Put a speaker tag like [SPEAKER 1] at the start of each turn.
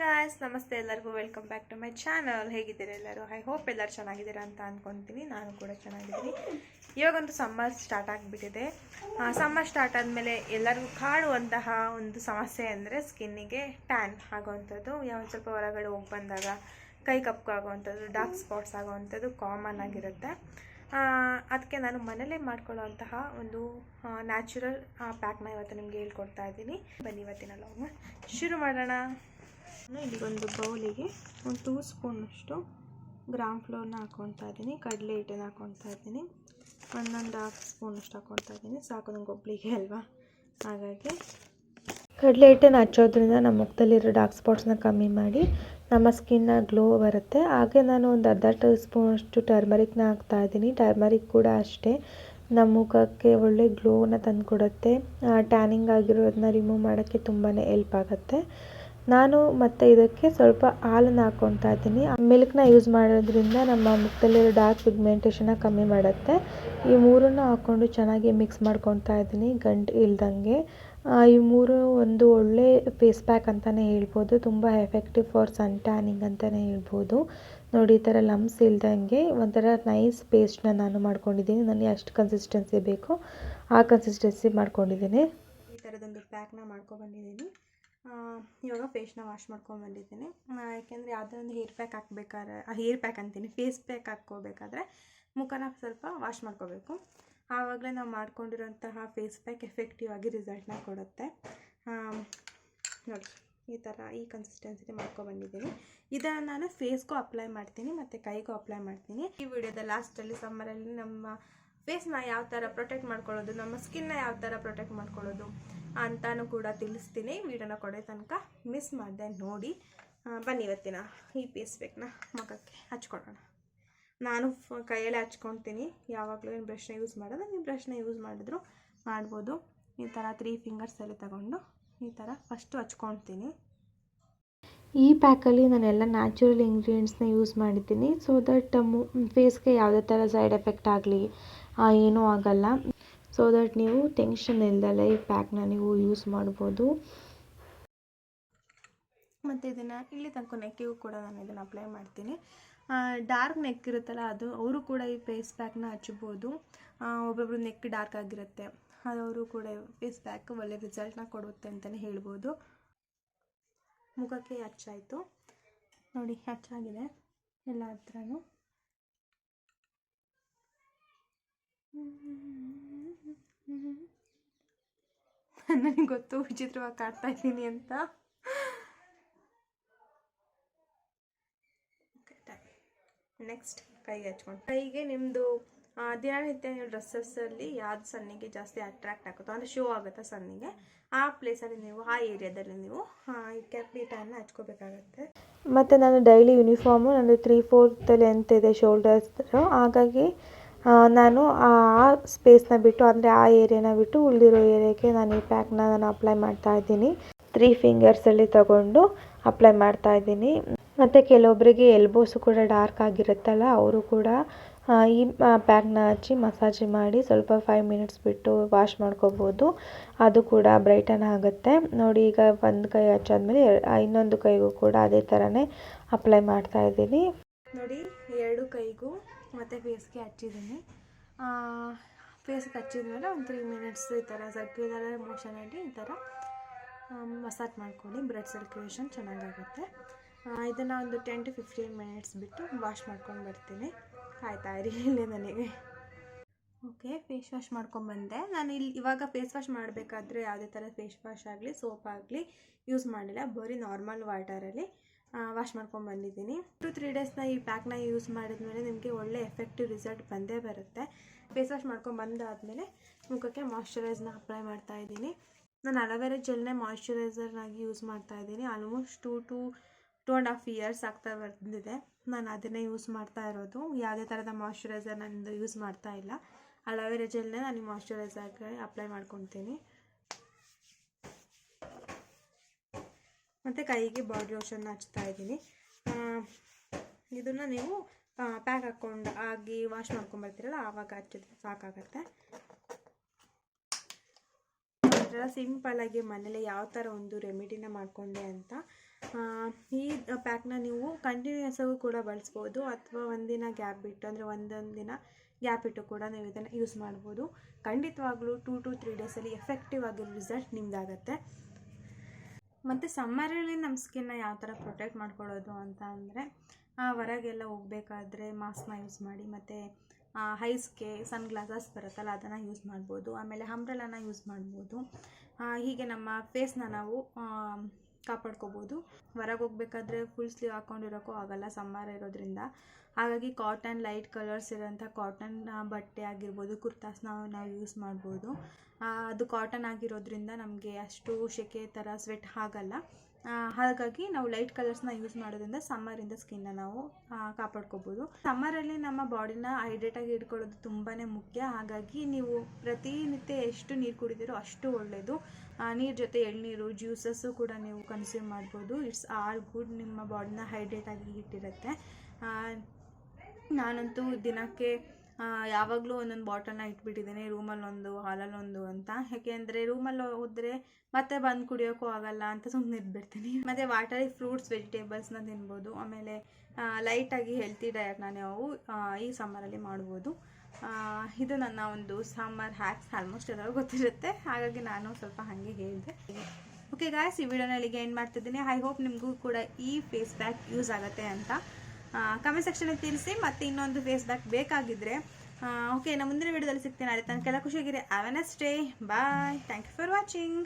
[SPEAKER 1] Guys ನಮಸ್ತೆ ಎಲ್ಲರಿಗೂ. Welcome back to my channel ಹೇಗಿದ್ದೀರಾ ಎಲ್ಲರೂ? ಐ ಹೋಪ್ ಎಲ್ಲರೂ ಚೆನ್ನಾಗಿದ್ದೀರಾ ಅಂತ ಅಂದ್ಕೊತೀನಿ ನಾನು ಕೂಡ ಚೆನ್ನಾಗಿದ್ದೀನಿ. ಇವಾಗಂತೂ ಸಮ್ಮರ್ ಸ್ಟಾರ್ಟ್ ಆಗಿಬಿಟ್ಟಿದೆ. ಸಮ್ಮರ್ ಸ್ಟಾರ್ಟ್ ಆದಮೇಲೆ ಎಲ್ಲರಿಗೂ ಕಾಡುವಂತಹ ಒಂದು ಸಮಸ್ಯೆ ಅಂದರೆ ಸ್ಕಿನ್ನಿಗೆ ಟ್ಯಾನ್ ಆಗೋವಂಥದ್ದು. ಯಾವ ಸ್ವಲ್ಪ ಹೊರಗಡೆ ಹೋಗಿ ಬಂದಾಗ ಕೈ ಕಪ್ಪಾಗುವಂಥದ್ದು ಡಾರ್ಕ್ ಸ್ಪಾಟ್ಸ್ ಆಗೋವಂಥದ್ದು ಕಾಮನ್ ಆಗಿರುತ್ತೆ. ಅದಕ್ಕೆ ನಾನು ಮನೇಲೇ ಮಾಡ್ಕೊಳ್ಳೋವಂತಹ ಒಂದು ನ್ಯಾಚುರಲ್ ಪ್ಯಾಕ್ನ ಇವತ್ತು ನಿಮಗೆ ಹೇಳ್ಕೊಡ್ತಾ ಇದ್ದೀನಿ. ಬನ್ನಿ ಇವತ್ತಿನ ಲಾಗ್ನ ಶುರು ಮಾಡೋಣ. ನಾನು ಇಲ್ಲಿ ಒಂದು ಬೌಲಿಗೆ ಒಂದು ಟೂ ಸ್ಪೂನಷ್ಟು ಗ್ರಾಮ್ ಫ್ಲೋರ್ನ ಹಾಕ್ಕೊತಾ ಇದ್ದೀನಿ, ಕಡಲೆ ಹಿಟ್ಟನ್ನು ಹಾಕ್ಕೊತಾ ಇದ್ದೀನಿ. ಒಂದೊಂದು ಹಾಫ್ ಸ್ಪೂನಷ್ಟು ಹಾಕ್ಕೊತಾ ಇದ್ದೀನಿ. ಸಾಕು, ನಂಗೆ ಒಬ್ಬಳಿಗೆ ಅಲ್ವಾ? ಹಾಗಾಗಿ ಕಡಲೆ ಹಿಟ್ಟನ್ನು ಹಚ್ಚೋದ್ರಿಂದ ನಮ್ಮ ಮುಖದಲ್ಲಿರೋ ಡಾರ್ಕ್ ಸ್ಪಾಟ್ಸ್ನ ಕಮ್ಮಿ ಮಾಡಿ ನಮ್ಮ ಸ್ಕಿನ್ನ ಗ್ಲೋ ಬರುತ್ತೆ. ಹಾಗೆ ನಾನು ಒಂದು ಅರ್ಧ ಟೀ ಸ್ಪೂನಷ್ಟು ಟರ್ಮರಿಕ್ನ ಹಾಕ್ತಾ ಇದ್ದೀನಿ. ಟರ್ಮರಿಕ್ ಕೂಡ ಅಷ್ಟೇ. ನಮ್ಮ ಮುಖಕ್ಕೆ ಒಳ್ಳೆ ಗ್ಲೋನ ತಂದುಕೊಡುತ್ತೆ. ಟ್ಯಾನಿಂಗ್ ಆಗಿರೋದನ್ನ ರಿಮೂವ್ ಮಾಡೋಕ್ಕೆ ತುಂಬಾ ಹೆಲ್ಪ್ ಆಗುತ್ತೆ. ನಾನು ಮತ್ತೆ ಇದಕ್ಕೆ ಸ್ವಲ್ಪ ಹಾಲನ್ನು ಹಾಕ್ಕೊತಾ ಇದ್ದೀನಿ. ಮಿಲ್ಕ್ನ ಯೂಸ್ ಮಾಡೋದ್ರಿಂದ ನಮ್ಮ ಮುಖದಲ್ಲಿರೋ ಡಾರ್ಕ್ ಪಿಗ್ಮೆಂಟೇಷನ್ನ ಕಮ್ಮಿ ಮಾಡುತ್ತೆ. ಈ ಮೂರನ್ನು ಹಾಕ್ಕೊಂಡು ಚೆನ್ನಾಗಿ ಮಿಕ್ಸ್ ಮಾಡ್ಕೊತಾ ಇದ್ದೀನಿ, ಗಂಟು ಇಲ್ದಂಗೆ. ಈ ಮೂರು ಒಂದು ಒಳ್ಳೆ ಫೇಸ್ ಪ್ಯಾಕ್ ಅಂತಲೇ ಹೇಳ್ಬೋದು. ತುಂಬ ಎಫೆಕ್ಟಿವ್ ಫಾರ್ ಸನ್ ಟ್ಯಾನಿಂಗ್ ಅಂತಲೇ ಹೇಳ್ಬೋದು. ನೋಡಿ, ಈ ಥರ ಲಮ್ಸ್ ಇಲ್ದಂಗೆ ಒಂಥರ ನೈಸ್ ಪೇಸ್ಟ್ನ ನಾನು ಮಾಡ್ಕೊಂಡಿದ್ದೀನಿ. ನನಗೆ ಅಷ್ಟು ಕನ್ಸಿಸ್ಟೆನ್ಸಿ ಬೇಕು. ಆ ಕನ್ಸಿಸ್ಟೆನ್ಸಿ ಮಾಡ್ಕೊಂಡಿದ್ದೀನಿ. ಈ ಥರದೊಂದು ಪ್ಯಾಕ್ನ ಮಾಡ್ಕೊಬಂದಿದ್ದೀನಿ ಇವಾಗ ಫೇಸ್ನ ವಾಶ್ ಮಾಡ್ಕೊಂಬಂದಿದ್ದೀನಿ ಯಾಕೆಂದರೆ ಯಾವುದೇ ಒಂದು ಹೇರ್ ಪ್ಯಾಕ್ ಹಾಕ್ಬೇಕಾದ್ರೆ ಹೇರ್ ಪ್ಯಾಕ್ ಅಂತೀನಿ. ಫೇಸ್ ಪ್ಯಾಕ್ ಹಾಕ್ಕೋಬೇಕಾದ್ರೆ ಮುಖನ ಸ್ವಲ್ಪ ವಾಶ್ ಮಾಡ್ಕೋಬೇಕು. ಆವಾಗಲೇ ನಾವು ಮಾಡ್ಕೊಂಡಿರೋಂತಹ ಫೇಸ್ ಪ್ಯಾಕ್ ಎಫೆಕ್ಟಿವ್ ಆಗಿ ರಿಸಲ್ಟ್ನ ಕೊಡುತ್ತೆ. ನೋಡಿ, ಈ ಥರ ಈ ಕನ್ಸಿಸ್ಟೆನ್ಸಿಲಿ ಮಾಡ್ಕೊಬಂದಿದ್ದೀನಿ ಇದನ್ನು ನಾನು ಫೇಸ್ಗೂ ಅಪ್ಲೈ ಮಾಡ್ತೀನಿ, ಮತ್ತು ಕೈಗೂ ಅಪ್ಲೈ ಮಾಡ್ತೀನಿ. ಈ ವಿಡಿಯೋದ ಲಾಸ್ಟಲ್ಲಿ ಸಮ್ಮರಲ್ಲಿ ನಮ್ಮ ಫೇಸ್ನ ಯಾವ ಥರ ಪ್ರೊಟೆಕ್ಟ್ ಮಾಡ್ಕೊಳ್ಳೋದು, ನಮ್ಮ ಸ್ಕಿನ್ನ ಯಾವ ಥರ ಪ್ರೊಟೆಕ್ಟ್ ಮಾಡ್ಕೊಳ್ಳೋದು ಅಂತಾನು ಕೂಡ ತಿಳಿಸ್ತೀನಿ. ವಿಡಿಯೋನ ಕೊಡೋ ತನಕ ಮಿಸ್ ಮಾಡಿದೆ ನೋಡಿ. ಬನ್ನಿ ಇವತ್ತಿನ ಈ ಪೇಸ್ ಬೇಕನ್ನ ಮುಖಕ್ಕೆ ಹಚ್ಕೊಡೋಣ. ನಾನು ಕೈಯಲ್ಲೇ ಹಚ್ಕೊತೀನಿ. ಯಾವಾಗಲೂ ಏನು ಬ್ರಷ್ನ ಯೂಸ್ ಮಾಡೋದು ನೀವು ಬ್ರಷ್ನ ಯೂಸ್ ಮಾಡಿದ್ರು ಮಾಡ್ಬೋದು. ಈ ಥರ ತ್ರೀ ಫಿಂಗರ್ಸಲ್ಲಿ ತಗೊಂಡು ಈ ಥರ ಫಸ್ಟು ಹಚ್ಕೊತೀನಿ. ಈ ಪ್ಯಾಕಲ್ಲಿ ನಾನೆಲ್ಲ ನ್ಯಾಚುರಲ್ ಇಂಗ್ರೀಡಿಯೆಂಟ್ಸ್ನ ಯೂಸ್ ಮಾಡಿದ್ದೀನಿ. ಸೊ ದಟ್ ಫೇಸ್ಗೆ ಯಾವುದೇ ಥರ ಸೈಡ್ ಎಫೆಕ್ಟ್ ಆಗಲಿ ಏನೂ ಆಗಲ್ಲ. ಸೊ ದಟ್ ನೀವು ಟೆನ್ಷನ್ ಇಲ್ದಲೆ ಈ ಪ್ಯಾಕ್ನ ನೀವು ಯೂಸ್ ಮಾಡ್ಬೋದು. ಮತ್ತು ಇದನ್ನು ಇಲ್ಲಿ ತನಕ ನೆಕ್ಕಿಗೂ ಕೂಡ ನಾನು ಇದನ್ನು ಅಪ್ಲೈ ಮಾಡ್ತೀನಿ. ಡಾರ್ಕ್ ನೆಕ್ ಇರುತ್ತಲ್ಲ ಅದು, ಅವರು ಕೂಡ ಈ ಫೇಸ್ ಪ್ಯಾಕ್ನ ಹಚ್ಬೋದು. ಒಬ್ಬೊಬ್ರು ನೆಕ್ ಡಾರ್ಕ್ ಆಗಿರುತ್ತೆ. ಅವರು ಕೂಡ ಫೇಸ್ ಪ್ಯಾಕ್ ಒಳ್ಳೆ ರಿಸಲ್ಟ್ನ ಕೊಡುತ್ತೆ ಅಂತಲೇ ಹೇಳ್ಬೋದು. ಮುಖಕ್ಕೆ ಹಚ್ಚಾಯಿತು. ನೋಡಿ, ಹಚ್ಚಾಗಿದೆ. ಎಲ್ಲ ಹತ್ರನೂ. ನನಗೆ ಗೊತ್ತು, ವಿಚಿತ್ರವಾಗಿ ಕಾಡ್ತಾ ಇದ್ದೀನಿ ಅಂತ. ನೆಕ್ಸ್ಟ್ ಕೈಗೆ ಹಚ್ಕೊಂಡು. ಕೈಗೆ ನಿಮ್ಮದು ದಿನನಿತ್ಯ ನೀವು ಡ್ರೆಸ್ಸಸ್ಸಲ್ಲಿ ಯಾವ್ದು ಸನ್ನಿಗೆ ಜಾಸ್ತಿ ಅಟ್ರಾಕ್ಟ್ ಆಗುತ್ತೋ, ಅಂದರೆ ಶೋ ಆಗುತ್ತೋ ಸನ್ನಿಗೆ, ಆ ಪ್ಲೇಸಲ್ಲಿ ನೀವು, ಆ ಏರಿಯಾದಲ್ಲಿ ನೀವು ಈ ಕ್ಯಾಪ್ಲಿಟನ್ನು ಹಚ್ಕೋಬೇಕಾಗತ್ತೆ. ಮತ್ತು ನಾನು ಡೈಲಿ ಯೂನಿಫಾರ್ಮು ನಂದು ತ್ರೀ ಫೋರ್ತಲ್ಲಿ ಲೆಂತ್ ಇದೆ ಶೋಲ್ಡರ್ಸ್ ಹಾಗಾಗಿ ನಾನು ಆ ಸ್ಪೇಸ್ನ ಬಿಟ್ಟು, ಅಂದರೆ ಆ ಏರಿಯಾನ ಬಿಟ್ಟು ಉಳಿದಿರೋ ಏರಿಯಾಗೆ ನಾನು ಈ ಪ್ಯಾಕ್ನ ನಾನು ಅಪ್ಲೈ ಮಾಡ್ತಾ ಇದ್ದೀನಿ. ತ್ರೀ ಫಿಂಗರ್ಸಲ್ಲಿ ತಗೊಂಡು ಅಪ್ಲೈ ಮಾಡ್ತಾ ಇದ್ದೀನಿ. ಮತ್ತು ಕೆಲವೊಬ್ಬರಿಗೆ ಎಲ್ಬೋಸು ಕೂಡ ಡಾರ್ಕ್ ಆಗಿರುತ್ತಲ್ಲ, ಅವರು ಕೂಡ ಈ ಪ್ಯಾಕ್ನ ಹಚ್ಚಿ ಮಸಾಜ್ ಮಾಡಿ ಸ್ವಲ್ಪ ಫೈವ್ ಮಿನಿಟ್ಸ್ ಬಿಟ್ಟು ವಾಶ್ ಮಾಡ್ಕೋಬೋದು. ಅದು ಕೂಡ ಬ್ರೈಟನ್ ಆಗುತ್ತೆ. ನೋಡಿ, ಈಗ ಒಂದು ಕೈ ಹಚ್ಚಾದ್ಮೇಲೆ ಇನ್ನೊಂದು ಕೈಗೂ ಕೂಡ ಅದೇ ಥರನೇ ಅಪ್ಲೈ ಮಾಡ್ತಾ ಇದ್ದೀನಿ. ನೋಡಿ, ಎರಡು ಕೈಗೂ ಮತ್ತು ಫೇಸ್ಗೆ ಹಚ್ಚಿದ್ದೀನಿ. ಫೇಸ್ಗೆ ಹಚ್ಚಿದ ಮೇಲೆ ಒಂದು ತ್ರೀ ಮಿನಿಟ್ಸ್ ಈ ಥರ ಸರ್ಕ್ಯುಲರ್ ಮೋಷನಲ್ಲಿ ಈ ಥರ ಮಸಾಜ್ ಮಾಡ್ಕೊಳ್ಳಿ. ಬ್ಲಡ್ ಸರ್ಕ್ಯುಲೇಷನ್ ಚೆನ್ನಾಗಾಗುತ್ತೆ. ಇದನ್ನು ಒಂದು ಟೆನ್ ಟು ಫಿಫ್ಟೀನ್ ಮಿನಿಟ್ಸ್ ಬಿಟ್ಟು ವಾಶ್ ಮಾಡ್ಕೊಂಡು ಬರ್ತೀನಿ. ಆಯ್ತಾ ಇಲ್ಲೇ ನನಗೆ. ಓಕೆ ಫೇಸ್ ವಾಶ್ ಮಾಡ್ಕೊಂಬಂದೆ ನಾನು ಇಲ್ಲಿ ಇವಾಗ ಫೇಸ್ ವಾಶ್ ಮಾಡಬೇಕಾದ್ರೆ ಯಾವುದೇ ಥರ ಫೇಸ್ ವಾಶ್ ಆಗಲಿ ಸೋಪ್ ಆಗಲಿ ಯೂಸ್ ಮಾಡಿಲ್ಲ. ಬರೀ ನಾರ್ಮಲ್ ವಾಟರಲ್ಲಿ ವಾಶ್ ಮಾಡ್ಕೊಂಬಂದಿದ್ದೀನಿ ಟು ತ್ರೀ ಡೇಸ್ನ ಈ ಪ್ಯಾಕ್ನ ಯೂಸ್ ಮಾಡಿದ್ಮೇಲೆ ನಿಮಗೆ ಒಳ್ಳೆ ಎಫೆಕ್ಟಿವ್ ರಿಸಲ್ಟ್ ಬಂದೇ ಬರುತ್ತೆ. ಫೇಸ್ ವಾಶ್ ಮಾಡ್ಕೊಂಡು ಬಂದಾದಮೇಲೆ ಮುಖಕ್ಕೆ ಮಾಯ್ಶ್ಚರೈಸ್ನ ಅಪ್ಲೈ ಮಾಡ್ತಾ ಇದ್ದೀನಿ. ನಾನು ಅಲೋವೆರಾ ಜೆಲ್ನೇ ಮಾಯಶ್ಚರೈಸರ್ನಾಗಿ ಯೂಸ್ ಮಾಡ್ತಾ ಇದ್ದೀನಿ. Almost two to two and half years ಆಗ್ತಾ ಬಂದಿದೆ. ನಾನು ಅದನ್ನೇ ಯೂಸ್ ಮಾಡ್ತಾ ಇರೋದು. ಯಾವುದೇ ಥರದ ಮಾಯಿಶ್ಚರೈಸರ್ ನಾನು ಯೂಸ್ ಮಾಡ್ತಾ ಇಲ್ಲ. ಅಲೋವೆರಾ ಜೆಲ್ನೇ ನಾನು ಮಾಯಶ್ಚರೈಸರ್ಗೆ ಅಪ್ಲೈ ಮಾಡ್ಕೊತೀನಿ. ಮತ್ತು ಕೈಗೆ ಬಾಡಿ ಲೋಷನ್ನ ಹಚ್ತಾ ಇದ್ದೀನಿ. ಇದನ್ನು ನೀವು ಪ್ಯಾಕ್ ಹಾಕ್ಕೊಂಡು ಆಗಿ ವಾಶ್ ಮಾಡ್ಕೊಂಬರ್ತೀರಲ್ಲ ಆವಾಗ ಹಚ್ಚಿದ್ರೆ ಸಾಕಾಗತ್ತೆ. ಸಿಂಪಲ್ಲಾಗಿ ಮನೇಲಿ ಯಾವ ಥರ ಒಂದು ರೆಮಿಡಿನ ಮಾಡಿಕೊಂಡೆ ಅಂತ ಈ ಪ್ಯಾಕ್ನ ನೀವು ಕಂಟಿನ್ಯೂಸ್ ಆಗೂ ಕೂಡ ಬಳಸ್ಬೋದು, ಅಥವಾ ಒಂದಿನ ಗ್ಯಾಪ್ ಬಿಟ್ಟು ಅಂದರೆ ಒಂದೊಂದು ದಿನ ಗ್ಯಾಪ್ ಇಟ್ಟು ಕೂಡ ನೀವು ಇದನ್ನು ಯೂಸ್ ಮಾಡ್ಬೋದು. ಖಂಡಿತವಾಗ್ಲೂ ಟೂ ಟು ತ್ರೀ ಡೇಸಲ್ಲಿ ಎಫೆಕ್ಟಿವ್ ಆಗಿರೋ ರಿಸಲ್ಟ್ ನಿಮ್ದಾಗತ್ತೆ. ಮತ್ತು ಸಮ್ಮರಲ್ಲಿ ನಮ್ಮ ಸ್ಕಿನ್ನ ಯಾವ ಥರ ಪ್ರೊಟೆಕ್ಟ್ ಮಾಡ್ಕೊಳ್ಳೋದು ಅಂತ ಅಂದರೆ ಹೊರಗೆಲ್ಲ ಹೋಗಬೇಕಾದ್ರೆ ಮಾಸ್ಕ್ನ ಯೂಸ್ ಮಾಡಿ, ಮತ್ತು ಹೈಸ್ಗೆ ಸನ್ ಗ್ಲಾಸಸ್ ಬರುತ್ತಲ್ಲ, ಅದನ್ನು ಯೂಸ್ ಮಾಡ್ಬೋದು, ಆಮೇಲೆ ಅಂಬ್ರೆಲನ ಯೂಸ್ ಮಾಡ್ಬೋದು. ಹೀಗೆ ನಮ್ಮ ಫೇಸ್ನ ನಾವು ಕಾಪಾಡ್ಕೋಬೋದು. ಹೊರಗೆ ಹೋಗ್ಬೇಕಾದ್ರೆ ಫುಲ್ ಸ್ಲೀವ್ ಹಾಕ್ಕೊಂಡಿರೋಕ್ಕೂ ಆಗಲ್ಲ ಸಮ್ಮರ್ ಇರೋದ್ರಿಂದ. ಹಾಗಾಗಿ ಕಾಟನ್ ಲೈಟ್ ಕಲರ್ಸ್ ಇರೋಂಥ ಕಾಟನ್ ಬಟ್ಟೆ ಆಗಿರ್ಬೋದು ಕುರ್ತಾಸ್ನ ನಾವು ಯೂಸ್ ಮಾಡ್ಬೋದು. ಅದು ಕಾಟನ್ ಆಗಿರೋದ್ರಿಂದ ನಮಗೆ ಅಷ್ಟು ಸೆಕೆ ಥರ ಸ್ವೆಟ್ ಆಗಲ್ಲ. ಹಾಗಾಗಿ ನಾವು ಲೈಟ್ ಕಲರ್ಸ್ನ ಯೂಸ್ ಮಾಡೋದ್ರಿಂದ ಸಮ್ಮರಿಂದ ಸ್ಕಿನ್ನ ನಾವು ಕಾಪಾಡ್ಕೋಬೋದು. ಸಮ್ಮರಲ್ಲಿ ನಮ್ಮ ಬಾಡಿನ ಹೈಡ್ರೇಟಾಗಿ ಇಟ್ಕೊಳ್ಳೋದು ತುಂಬಾ ಮುಖ್ಯ. ಹಾಗಾಗಿ ನೀವು ಪ್ರತಿನಿತ್ಯ ಎಷ್ಟು ನೀರು ಕುಡಿದಿರೋ ಅಷ್ಟು ಒಳ್ಳೆಯದು ನೀರು ಜೊತೆ ಎಳ್ನೀರು ಜ್ಯೂಸಸ್ಸು ಕೂಡ ನೀವು ಕನ್ಸ್ಯೂಮ್ ಮಾಡ್ಬೋದು. ಇಟ್ಸ್ ಆಲ್ ಗುಡ್ ನಿಮ್ಮ ಬಾಡಿನ ಹೈಡ್ರೇಟಾಗಿ ಇಟ್ಟಿರುತ್ತೆ. ನಾನಂತೂ ದಿನಕ್ಕೆ ಯಾವಾಗಲೂ ಒಂದೊಂದು ಬಾಟಲ್ನ ಇಟ್ಬಿಟ್ಟಿದ್ದೀನಿ ರೂಮಲ್ಲಿ ಒಂದು ಹಾಲಲ್ಲಿ ಒಂದು ಅಂತ ಯಾಕೆಂದರೆ ರೂಮಲ್ಲಿ ಹೋದರೆ ಮತ್ತೆ ಬಂದು ಕುಡಿಯೋಕ್ಕೂ ಆಗಲ್ಲ ಅಂತ ಸುಮ್ಮನೆ ಇದ್ಬಿಡ್ತೀನಿ. ಮತ್ತು ವಾಟರಿ ಫ್ರೂಟ್ಸ್, ವೆಜಿಟೇಬಲ್ಸ್ನ ತಿನ್ಬೋದು. ಆಮೇಲೆ ಲೈಟಾಗಿ ಹೆಲ್ತಿ ಡಯಟ್ನ ನಾವು ಈ ಸಮ್ಮರಲ್ಲಿ ಮಾಡ್ಬೋದು. ಇದು ನನ್ನ ಒಂದು ಸಮ್ಮರ್ ಹ್ಯಾಕ್ಸ್, ಆಲ್ಮೋಸ್ಟ್ ಎಲ್ಲರೂ ಗೊತ್ತಿರುತ್ತೆ. ಹಾಗಾಗಿ ನಾನು ಸ್ವಲ್ಪ ಹಾಗೆ ಹೇಳಿದೆ. ಓಕೆ ಗಾಯ್ಸ್ ಈ ವಿಡಿಯೋನಲ್ಲಿಗೆ ಏನು ಮಾಡ್ತಿದ್ದೀನಿ. ಐ ಹೋಪ್ ನಿಮಗೂ ಕೂಡ ಈ ಫೇಸ್ ಪ್ಯಾಕ್ ಯೂಸ್ ಆಗುತ್ತೆ ಅಂತ. ಕಮೆಂಟ್ ಸೆಕ್ಷನಲ್ಲಿ ತಿಳಿಸಿ, ಮತ್ತೆ ಇನ್ನೊಂದು ಫೇಸ್ ಬ್ಯಾಕ್ ಬೇಕಾಗಿದ್ದರೆ ಓಕೆ ನಾ ಮುಂದಿನ ವಿಡಿಯೋದಲ್ಲಿ ಸಿಗ್ತೀನಿ ಅಲ್ಲಿ ತನಕ ಖುಷಿಯಾಗಿರಿ have a nice day bye thank you for watching